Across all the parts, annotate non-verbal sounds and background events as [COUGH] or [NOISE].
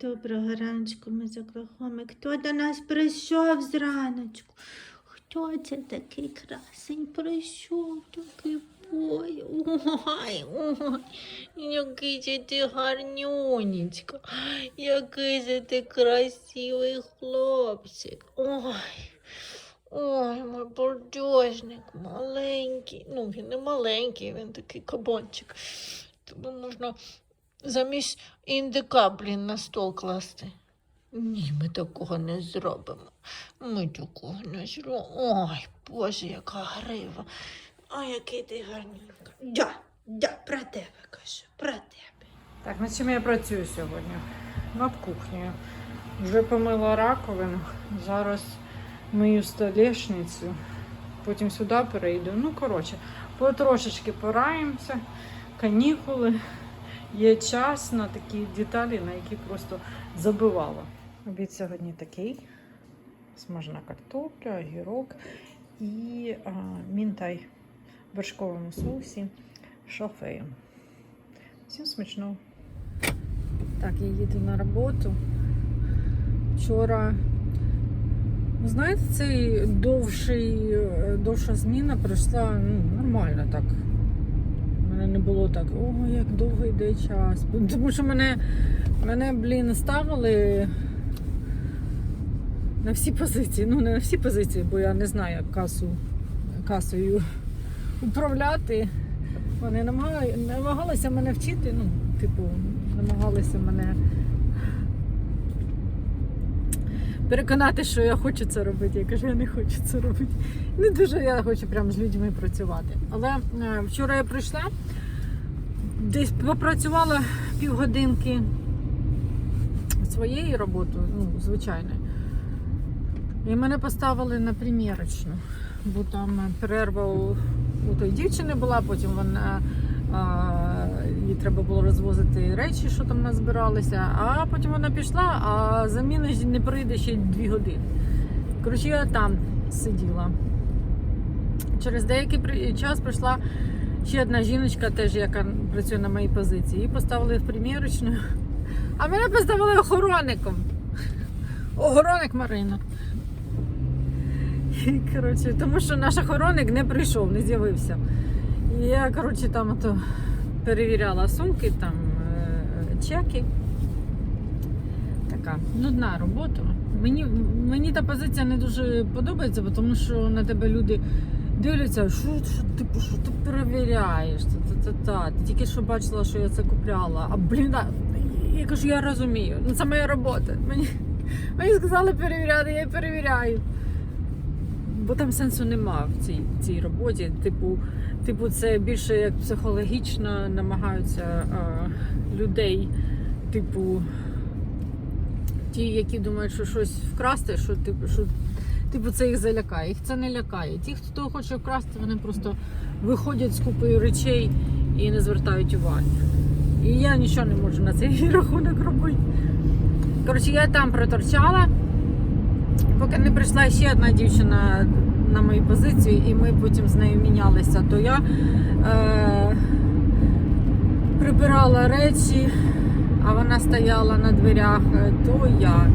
Доброго раночку, ми з. Хто до нас прийшов зраночку? Хто це такий красень прийшов? Такий ой, ой, ой, який же ти гарнюнечка, який же ти красивий хлопчик. Ой. Ой, мой бурдюжник, маленький. Ну, він не маленький, він такий кабанчик. Тобі можна замість індика, блін, на стол класти. Ні, ми такого не зробимо. Ми такого не зробимо. Ой, Боже, яка грива. Ой, який ти гарненька. Да, да, про тебе кажу, про тебе. Так, над чим я працюю сьогодні? Над кухнею. Вже помила раковину. Зараз мию столешницю. Потім сюди перейду. Ну, коротше, потрошечки пораємося. Канікули. Є час на такі деталі, на які просто забивала. Обід сьогодні такий: смажена картопля, огірок і а, мінтай в вершковому соусі шалфеєм. Всім смачного. Так, я їду на роботу. Вчора, ви знаєте, цей довший, довша зміна пройшла ну, нормально так. Мене не було так, о, як довго йде час. Тому що мене, мене блін, ставили на всі позиції. Ну, не на всі позиції, бо я не знаю, як касу, касою управляти. Вони намагали- намагалися мене вчити, ну, типу, намагалися мене переконати, що я хочу це робити. Я кажу, я не хочу це робити. Не дуже я хочу прямо з людьми працювати. Але е, вчора я прийшла, десь попрацювала півгодинки своєю роботою, ну, звичайною. І мене поставили на примірочну, бо там перерва у, у тої дівчини була, потім вона а, їй треба було розвозити речі, що там назбиралися, а потім вона пішла, а заміна не прийде ще дві години. Коротше, я там сиділа. Через деякий час прийшла ще одна жіночка, теж яка працює на моїй позиції. Її поставили в примірочну, а мене поставили охоронником. Охоронник Марина. І, коротше, тому що наш охоронник не прийшов, не з'явився. І я, коротше, там ото перевіряла сумки, там е, чеки. Така нудна робота. Мені, мені та позиція не дуже подобається, тому що на тебе люди дивляться, що, що, типу, що ти перевіряєш. Та, та, та. Ти тільки що бачила, що я це купляла. А блін, а, я кажу, я розумію. Ну це моя робота. Мені, мені сказали перевіряти, я перевіряю. Бо там сенсу нема в цій, цій роботі. Типу, типу, це більше як психологічно намагаються а, людей, типу, ті, які думають, що щось вкрасти, що типу, що, типу, це їх залякає. Їх це не лякає. Ті, хто хоче вкрасти, вони просто виходять з купою речей і не звертають уваги. І я нічого не можу на цей [LAUGHS] рахунок робити. Коротше, я там проторчала. Поки не прийшла ще одна дівчина на мою позицію, і ми потім з нею мінялися, то я е, прибирала речі, а вона стояла на дверях, е, то я.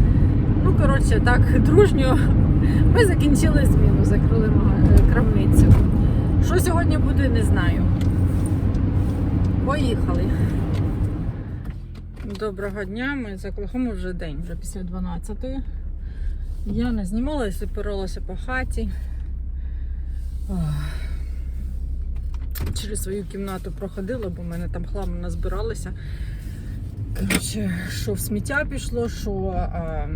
Ну, коротше, так, дружньо ми закінчили зміну, закрили е, крамницю. Що сьогодні буде, не знаю. Поїхали. Доброго дня, ми за Оклахому вже день, вже після 12-ї. Я не знімалася, поралася по хаті. Через свою кімнату проходила, бо в мене там хлам назбиралося. Коротше, що в сміття пішло, що е,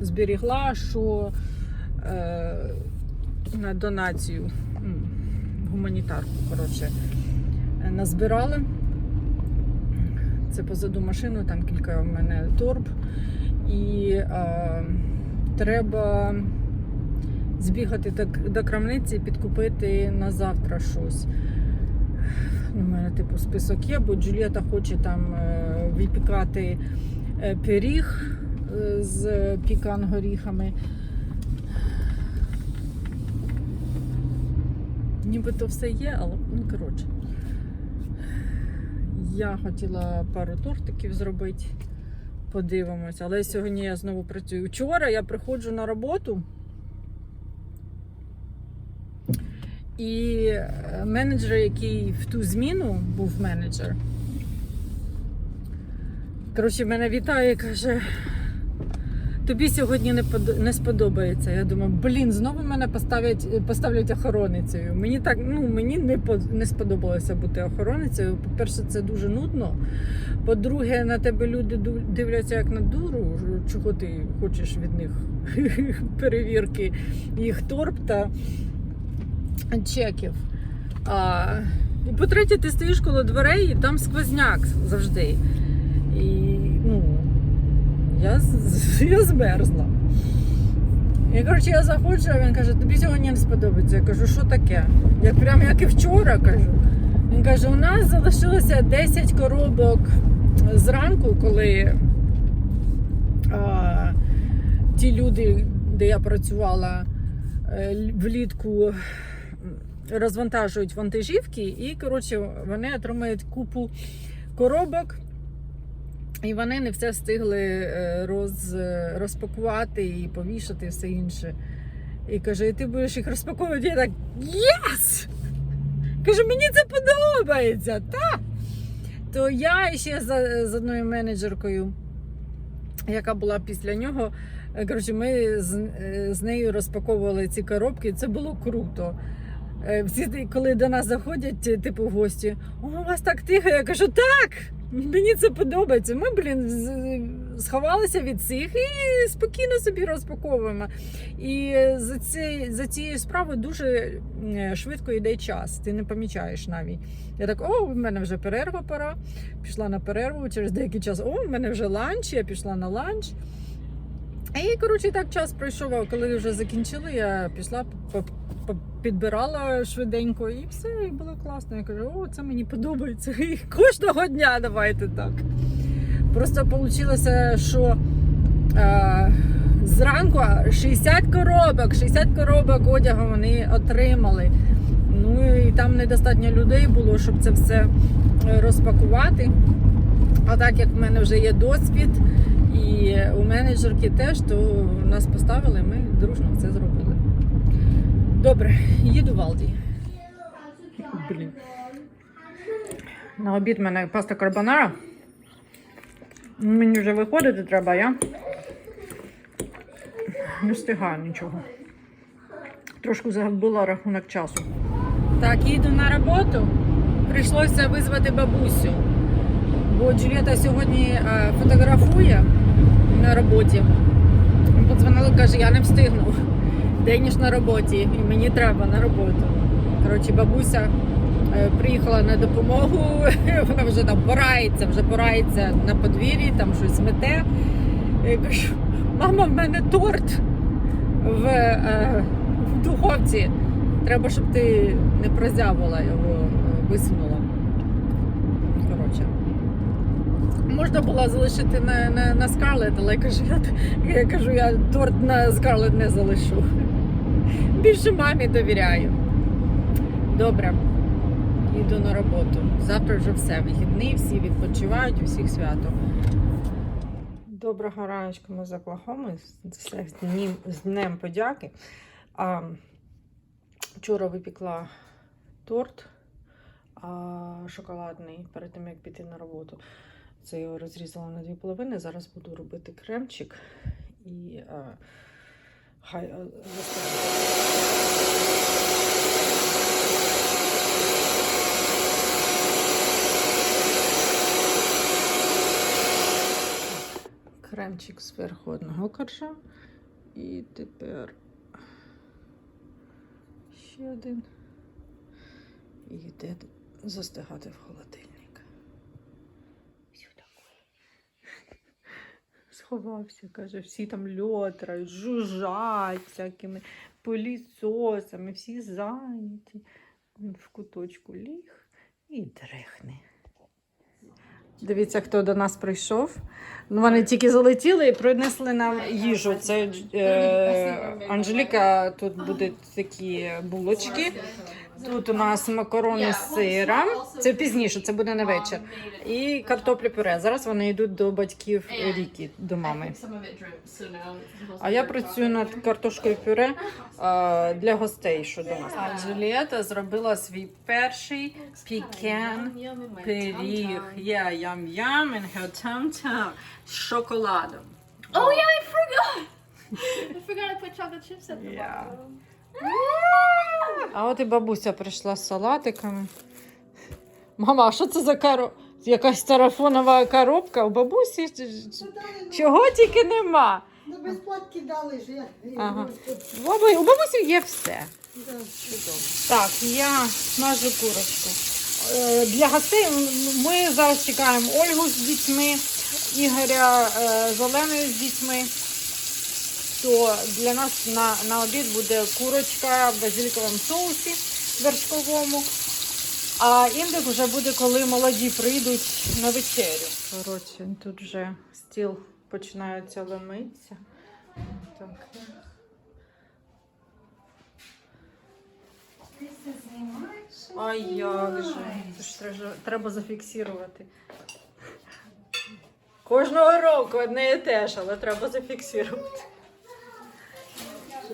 зберігла, що е, на донацію гуманітарку, коротше, е, назбирали. Це позаду машину, там кілька в мене торб. І е, треба збігати до, крамниці і підкупити на завтра щось. У мене типу список є, бо Джулієта хоче там е, випікати е, пиріг е, з пікан горіхами. Нібито все є, але ну коротше. Я хотіла пару тортиків зробити подивимось. Але сьогодні я знову працюю. Вчора я приходжу на роботу. І е, менеджер, який в ту зміну був менеджер, коротше, мене вітає і каже: тобі сьогодні не, подо- не сподобається. Я думаю, блін, знову мене поставлять, поставлять охороницею. Мені так, ну мені не, не сподобалося бути охороницею. По-перше, це дуже нудно. По-друге, на тебе люди дивляться як на дуру, чого ти хочеш від них [LAUGHS] перевірки їх торб та чеків. А, і по-третє, ти стоїш коло дверей, і там сквозняк завжди. І ну, я, [LAUGHS] я змерзла. І коротше, я заходжу, а він каже, тобі сьогодні не сподобається. Я кажу, що таке? Як прям як і вчора кажу. Він каже, у нас залишилося 10 коробок зранку, коли а, ті люди, де я працювала е, влітку, розвантажують вантажівки, і коротше, вони отримають купу коробок. І вони не все встигли е, роз, розпакувати і повішати все інше. І каже, і ти будеш їх розпаковувати. Я так єс! Кажу, мені це подобається. Та! То я ще з, з одною менеджеркою, яка була після нього. е, Коротше, ми з, е, з нею розпаковували ці коробки, це було круто. Е, Всі, коли до нас заходять, е, типу, гості, о, у вас так тихо. Я кажу, так! Мені це подобається. Ми, блін, сховалися від цих і спокійно собі розпаковуємо. І за, ці, за цією справою дуже е, швидко йде час. Ти не помічаєш навіть. Я так, о, в мене вже перерва пора. Пішла на перерву через деякий час. О, в мене вже ланч, я пішла на ланч. І коротше так час пройшов, коли вже закінчили, я пішла по- підбирала швиденько і все, і було класно. Я кажу, о, це мені подобається. І кожного дня давайте так. Просто вийшло, що е, зранку 60 коробок, 60 коробок одягу вони отримали. Ну і там недостатньо людей було, щоб це все е, розпакувати. А так як в мене вже є досвід, і у менеджерки теж, то нас поставили, ми дружно це зробили. Добре, їду в Алді. Блін. На обід в мене паста карбонара. Мені вже виходити треба, я не встигаю нічого. Трошки загубила рахунок часу. Так, їду на роботу. Прийшлося визвати бабусю. Бо Джулієта сьогодні е, фотографує на роботі. Подзвонила, каже, я не встигну. День ніж на роботі, і мені треба на роботу. Коротше, бабуся е, приїхала на допомогу, [LAUGHS] вона вже там порається, вже порається на подвір'ї, там щось мете. Я кажу, мама, в мене торт в, е, в духовці. Треба, щоб ти не прозявила його, е, висунула. Коротше. Можна було залишити на, на, на Скарлет, але я кажу, я, я кажу, я торт на Скарлет не залишу. Більше мамі довіряю. Добре, йду на роботу. Завтра вже все. Вихідний, всі відпочивають, усіх свято. Доброго раночку ми з Оклахоми. З днем, з днем подяки. А, вчора випікла торт а, шоколадний перед тим, як піти на роботу. Це його розрізала на дві половини. Зараз буду робити кремчик і а, хай а. Кремчик зверху одного коржа. І тепер ще один. І йде застигати в холодильник. Все таке. Сховався, каже, всі там льотрають, жужжать всякими пилісосами, всі зайняті. Він в куточку ліг і дрехне. Дивіться, хто до нас прийшов. Ну, вони тільки залетіли і принесли нам їжу. Це е, Анжеліка, тут будуть такі булочки. Тут у нас макарони з сиром. Це пізніше, це буде на вечір. І картопля пюре. Зараз вони йдуть до батьків Рікі, до мами. А я працюю над картошкою пюре а, для гостей, що до нас. А Джулієта зробила свій перший пікен пиріг. Yum yum and her tum з шоколадом. Oh yeah, I forgot. [LAUGHS] I forgot I put chocolate chips at the bottom. А от і бабуся прийшла з салатиками. Мама, а що це за коро... якась тарафонова коробка? У бабусі чого тільки нема. Ну, безплатки дали ж. Ага. У бабу- У бабусі є все. Да. Так, я смажу курочку. Е, Для гостей ми зараз чекаємо Ольгу з дітьми, Ігоря е, з Оленою з дітьми. То для нас на, на обід буде курочка в базиліковому соусі вершковому. А індик вже буде, коли молоді прийдуть на вечерю. Коротше, тут вже стіл починається ломитися. Так. А як же? Це ж треба, треба зафіксувати. Кожного року одне і те ж, але треба зафіксувати. [LAUGHS]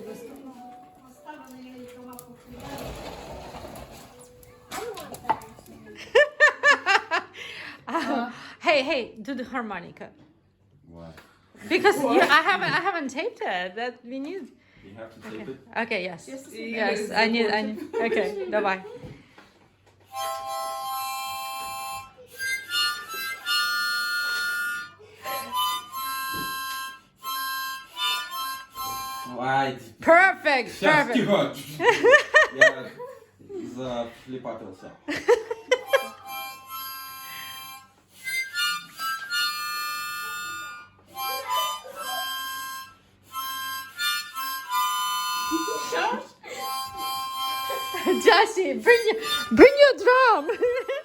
hey, hey, do the harmonica. Why? Because you, I haven't, I haven't taped it. That we need. You have to tape okay. it. Okay. Yes. Yes. yes I need. I need. Okay. bye bye. Ай, Perfect, сейчас, perfect. тихо. Я зафлипатился. Jesse, bring your, bring your drum. [LAUGHS]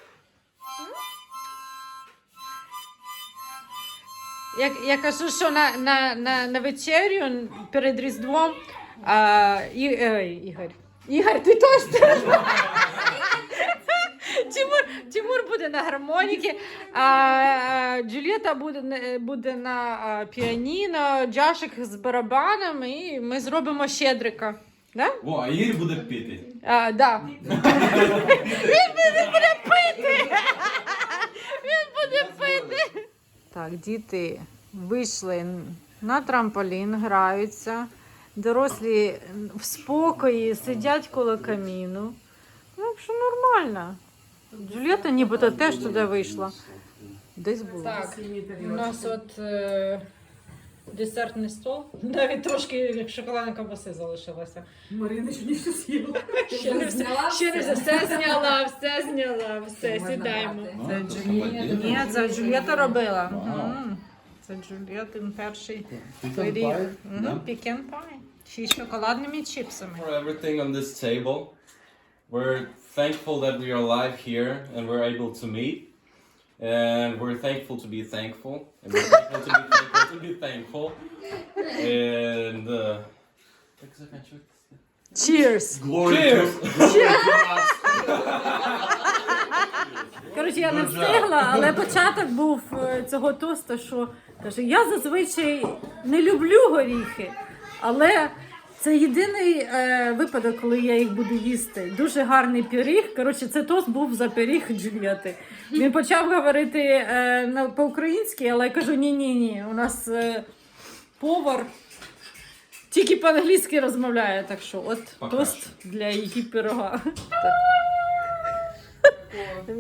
Я, я кажу, що на, на, на, на вечерю перед Різдвом а, і, е, Ігор. Ігор, ти теж теж. Тимур, Тимур буде на гармоніки, а, а Джулієта буде, на- буде на а, піаніно, Джашик з барабаном, і ми зробимо щедрика. Да? О, а Ігор буде пити. А, да. Він буде пити. Він буде пити. Так, діти вийшли на трамполін, граються. Дорослі в спокої сидять коло каміну. Ну, що нормально. Джулієта нібито теж туди вийшла. Десь було. Так, у нас от е, десертний стол. [LAUGHS] Навіть трошки шоколадної ковбаси залишилося. Марина ще ніщо з'їла. [LAUGHS] Ще не все, ще не все, все зняла, все зняла, все, сідаємо. Це Джулієта. Ні, це Джулієта робила. Мгм. Це Джулієтин перший пиріг. Мгм, Пікен пай. Ще з шоколадними чіпсами. For everything on this table. We're thankful that we are alive here and we're able to meet. And we're thankful to be thankful. And we're thankful to be thankful to be thankful. And uh, так заканчивается. Cheers! Glory glory to. Коротше, я не встигла, але початок був е, цього тосту, що каже, я зазвичай не люблю горіхи, але це єдиний е, випадок, коли я їх буду їсти. Дуже гарний пиріг. Коротше, це тост був за пиріг Джулієти. Він почав говорити е, на- по-українськи, але я кажу: ні, ні. У нас е, повар тільки по-англійськи розмовляє. Так що, от Пока тост для її пирога.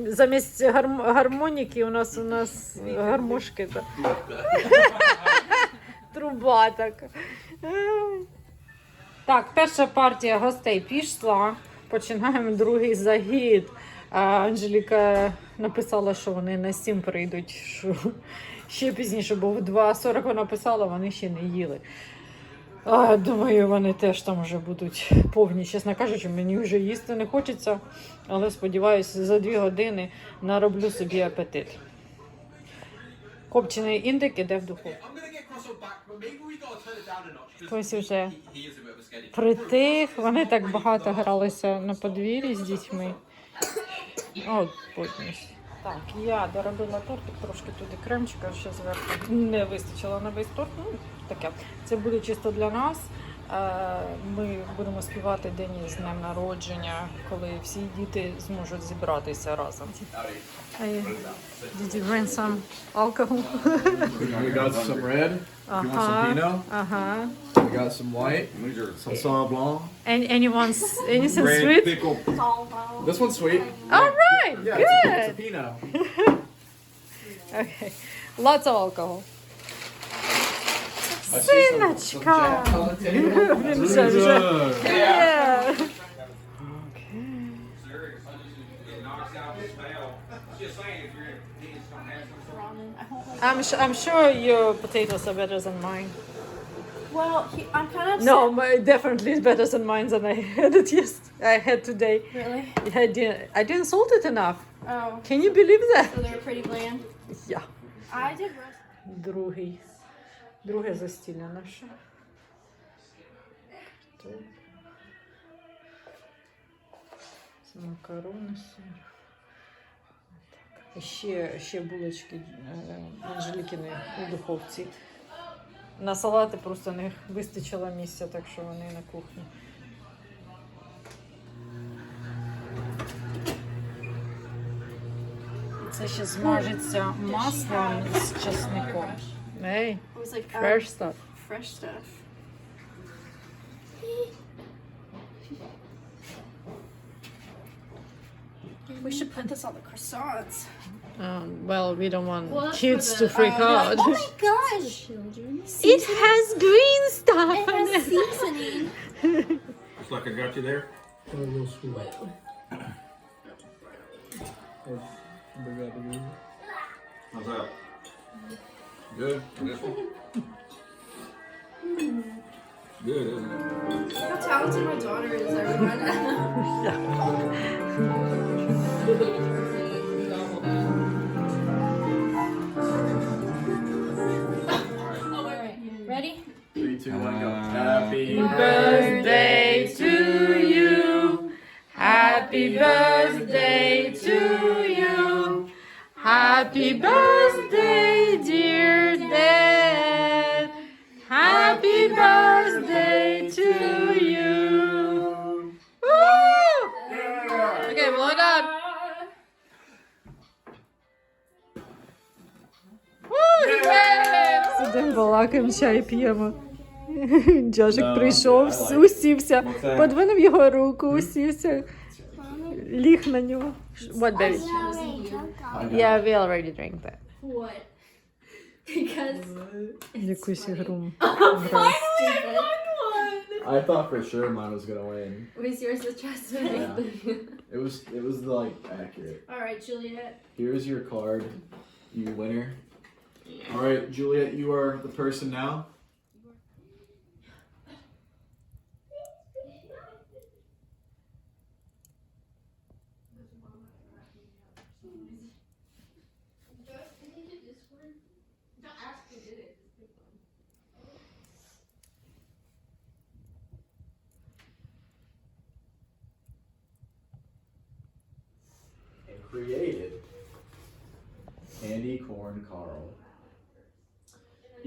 Замість гарм... гармоніки у нас у нас гармошки. та. Труба така. Так, перша партія гостей пішла. Починаємо другий загід. Анжеліка написала, що вони на 7 прийдуть. Що ще пізніше, бо в 2.40 вона писала, вони ще не їли. А, думаю, вони теж там вже будуть повні. Чесно кажучи, мені вже їсти не хочеться, але сподіваюся, за дві години нароблю собі апетит. Копчений індик іде в духовку. Хтось уже притих, вони так багато гралися на подвір'ї з дітьми. О, потність. Так, я доробила тортик, трошки туди кремчика ще зверху. Не вистачило на весь торт. Ну, таке. Це буде чисто для нас. Е, Ми будемо співати день з днем народження, коли всі діти зможуть зібратися разом. Did you bring some alcohol? We got some red. Uh-huh. You want some Uh-huh. Pinot? Uh-huh. We got some white. Some Sauv Blanc. And anyone's anything Red sweet? pickle. This one's sweet. All right, Yeah, good. it's a, it's a Pinot. Okay, lots of alcohol. table. Він вже, вже. Yeah. I'm, su- I'm sure your potatoes are better than mine. Well, he, I'm kind of upset. No, my, definitely better than mine than I had it yes I had today. Really? I didn't, I didn't salt it enough. Oh. Can you believe that? So they were pretty bland. Yeah. I did roast. Другий. Друге застілля наше. Макарони. Ще, ще булочки е, Анжелікіни у духовці. На салати просто не вистачило місця, так що вони на кухні. Це ще змажеться маслом з часником. Ей, was like um, fresh stuff. fresh stuff. We should put this on the croissants. Um, well, we don't want Well, kids for to freak uh, out. Oh my gosh! Children. It has green stuff It has seasoning. Looks like I got you there. A little sweet. How's that? Good. This? Good, isn't it? How talented my daughter is, everyone. [LAUGHS] Ready? Three, two, one, go. Happy birthday to you. Happy birthday to you. Happy birthday, dear балакаємо, чай п'ємо. Джошик прийшов, I like it. усівся, подвинув його руку, усівся, ліг на нього. What, baby? Yeah, we already drank that. What? Because Якусь ігру. I thought for sure mine was gonna win. was yours the trust me? Yeah. It was it was like accurate. Alright, Juliet. Here's your card, you winner. All right, Juliet, you are the person now.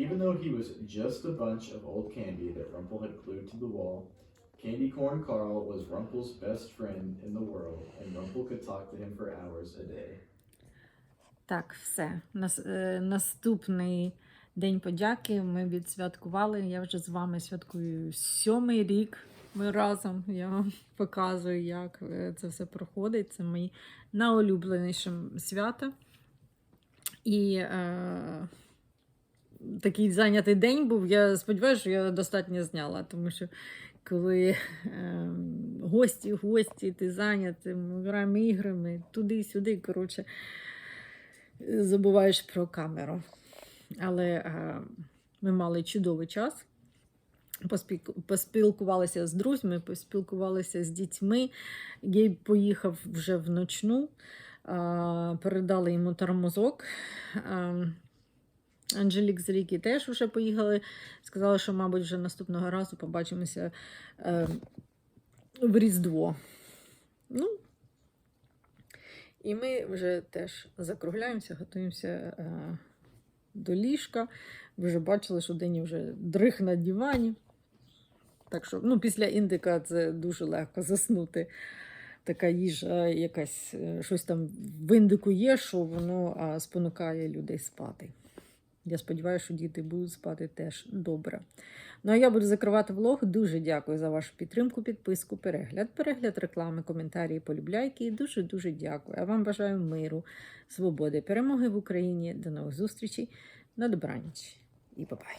Even though he was just a bunch of old candy that Rumpel had glued to the wall, Candy Corn Carl was Rumpel's best friend in the world, and Rumpel could talk to him for hours a day. Так, все. Нас, е, наступний день подяки ми відсвяткували. Я вже з вами святкую сьомий рік. Ми разом. Я вам показую, як е, це все проходить. Це мої найулюбленіше свята. І е, такий зайнятий день був. Я сподіваюся, що я достатньо зняла, тому що коли е, гості, гості, ти зайнятий, ми граємо іграми, туди-сюди. Коротше, забуваєш про камеру. Але е, ми мали чудовий час. Поспілкувалися з друзями, поспілкувалися з дітьми. Гейб поїхав вже вночну, е, передали йому тормозок. Анжелік з Ріки теж вже поїхали. Сказали, що, мабуть, вже наступного разу побачимося е, в Різдво. Ну, і ми вже теж закругляємося, готуємося е, до ліжка. Ви вже бачили, що Дені вже дрих на дивані. Так що, ну, після індика це дуже легко заснути. Така їжа, якась е, щось там в індику є, що воно спонукає людей спати. Я сподіваюся, що діти будуть спати теж добре. Ну а я буду закривати влог. Дуже дякую за вашу підтримку, підписку, перегляд, перегляд реклами, коментарі, полюбляйки. І дуже-дуже дякую. А вам бажаю миру, свободи, перемоги в Україні. До нових зустрічей. На добраніч і па-бай.